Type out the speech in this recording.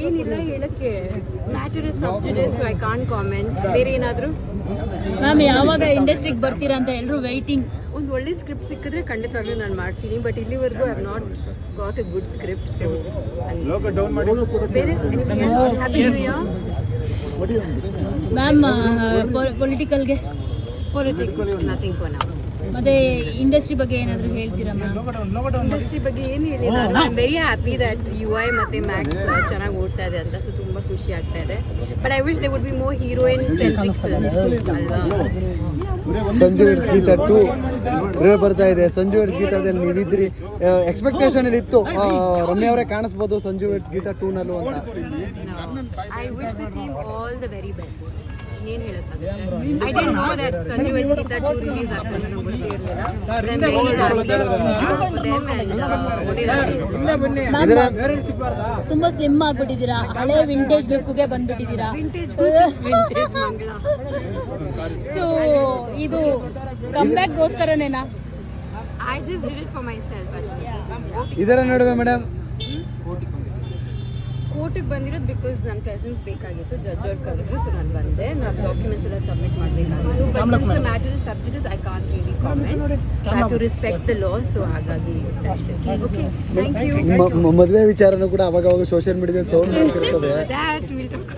ಏನಿಲ್ಲ ಹೇಳಕ್ಕೆ matter is sub judice I can't comment ಬೇರೆ ಏನಾದರೂ? ಮ್ಯಾಮ್ ಯಾವಾಗ ಇಂಡಸ್ಟ್ರಿಗೆ ಬರ್ತೀರಾ ಅಂತ ಎಲ್ಲರೂ ವೈಟಿಂಗ್ ಒಂದು ಒಳ್ಳೆ ಸ್ಕ್ರಿಪ್ಟ್ ಸಿಕ್ಕಿದ್ರೆ ಖಂಡಿತವಾಗ್ಲೂ ನಾನು ಮಾಡ್ತೀನಿ ಬಟ್ ಇಲ್ಲಿವರೆಗೂ I have not got a good script so ಬೇರೆ ಹ್ಯಾಪಿ ನ್ಯೂ ಇಯರ್ ಮ್ಯಾಮ್ ಪೊಲಿಟಿಕಲ್ಗೆ ಪೊಲಿಟಿಕ್ಸ್ ನಥಿಂಗ್ ಫಾರ್ ನಾವು ಮತ್ತೆ ಇಂಡಸ್ಟ್ರಿ ಬಗ್ಗೆ ಏನಾದರೂ ಹೇಳ್ತೀರಾ ಮ್ಯಾಮ್ ಇಂಡಸ್ಟ್ರಿ ಬಗ್ಗೆ ಏನು ಹೇಳಿಲ್ಲ. I am very happy that you I ಮತ್ತೆ ಮ್ಯಾಕ್ಸ್ ಚೆನ್ನಾಗಿ ಓಡ್ತಾ ಇದೆ ಅಂತ ಸೊ ತುಂಬ ಖುಷಿ ಆಗ್ತಾ ಇದೆ. But I wish they would be more heroine centric films ಅಲ್ವಾ? ಸಂಜು ಇಟ್ಸ್ ಬರ್ತಾ ಇದೆ. ಸಂಜು ವೇಡ್ಸ್ ಗೀತಾದಲ್ಲಿ ನೀವಿದ್ರಿ. ಎಕ್ಸ್ಪೆಕ್ಟೇಷನ್ ಇತ್ತು. ರಮ್ಯ ಅವರೇ ಕಾಣಿಸ್ಬೋದು ಸಂಜು ವೈರ್ಸ್ ಗೀತಾ ಟೂ ನಲ್ಲೂ ಅಂತ. I wish the team all the very best ಇನ್ನೇನು ಹೇಳಕ್ಕಾಗುತ್ತೆ I don't know that Sanju Geetha two release ಆಗ್ತದೆ ನನಗೆ ತುಂಬಾ ಸ್ಲಿಮ್ ಆಗ್ಬಿಟ್ಟಿದ್ದೀರಾ. ಹಳೆ ವಿಂಟೇಜ್ ಲುಕ್ಗೆ ಬಂದ್ಬಿಟ್ಟಿದ್ದೀರಾ. ವಿಂಟೇಜ್ ವಿಂಟೇಜ್ ಮಂಗಳ ಸೊ ಇದು ಕಂಬ್ಯಾಕ್ಗೋಸ್ಕರನೇನಾ I just did it for myself ಅಷ್ಟೇ. ಇದರ ನಡುವೆ ಮೇಡಮ್ ಕೋರ್ಟಿಗೆ ಬಂದಿರೋದು ಬಿಕಾಸ್ ನನ್ನ ಪ್ರೆಸೆನ್ಸ್ ಬೇಕಾಗಿತ್ತು. ಜಡ್ಜ್ ಅವ್ರು ಕರೆದ್ರು ಸೊ ನಾನು ಬಂದೆ. ನಾನು ಡಾಕ್ಯುಮೆಂಟ್ಸ್ ಎಲ್ಲ ಸಬ್ಮಿಟ್ ಮಾಡಬೇಕಾಗಿತ್ತು. But since the matter is subject I can't really comment I too respect the law so ಹಾಗಾಗಿ ಓಕೆ ಥ್ಯಾಂಕ್ ಯು ಮದುವೆ ವಿಚಾರನೂ ಕೂಡ ಅವಾಗ ಅವಾಗ ಸೋಷಿಯಲ್ ಮೀಡಿಯಾದಲ್ಲಿ ಸೌಂಡ್ ಮಾಡ್ತಿರ್ತದೆ. That will talk